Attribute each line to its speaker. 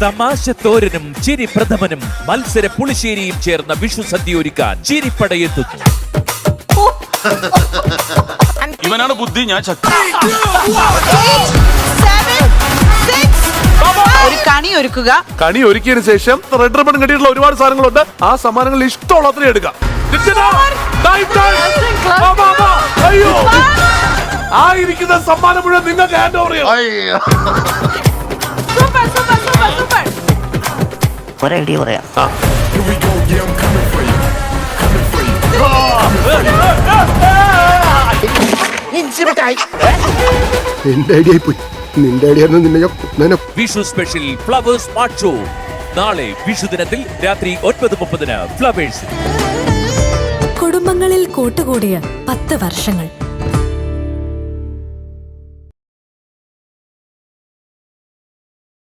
Speaker 1: തമാശ തോരനും ചിരി പ്രഥമനും മത്സര പുളിശ്ശേരിയും ചേർന്ന വിഷു സദ്യ ഒരുക്കാൻ ചിരിപ്പടയെത്തുന്നു
Speaker 2: ഇവനാണ് ബുദ്ധി ഞാൻ ശക്തി.
Speaker 3: ഒരു കണി ഒരുക്കുക.
Speaker 4: കണി ഒരുക്കിയതിനു ശേഷം റെഡ് റിബൺ കെട്ടിയിട്ടുള്ള ഒരുപാട് സാധനങ്ങളുണ്ട്. ആ സമ്മാനങ്ങൾ ഇഷ്ടമുള്ള അത്രയും എടുക്കാം ആ ഇരിക്കുന്ന സമ്മാനം മുഴുവൻ നിങ്ങൾക്ക് ഹാൻഡ് ഓവർ ചെയ്യാം
Speaker 5: ഒരു ഐഡിയ പറയാം.
Speaker 6: എന്റെ ഐഡിയ പോയി. നിന്റെ ഐഡിയ നിന്നെ ഞാൻ കൊന്നേനെ.
Speaker 1: Vishu special Flowers smart show നാളെ വിഷു ദിനത്തിൽ രാത്രി ഒൻപത് മുപ്പതിന് ഫ്ലവേഴ്സ്
Speaker 7: കുടുംബങ്ങളിൽ കൂട്ടുകൂടിയ പത്ത് വർഷങ്ങൾ.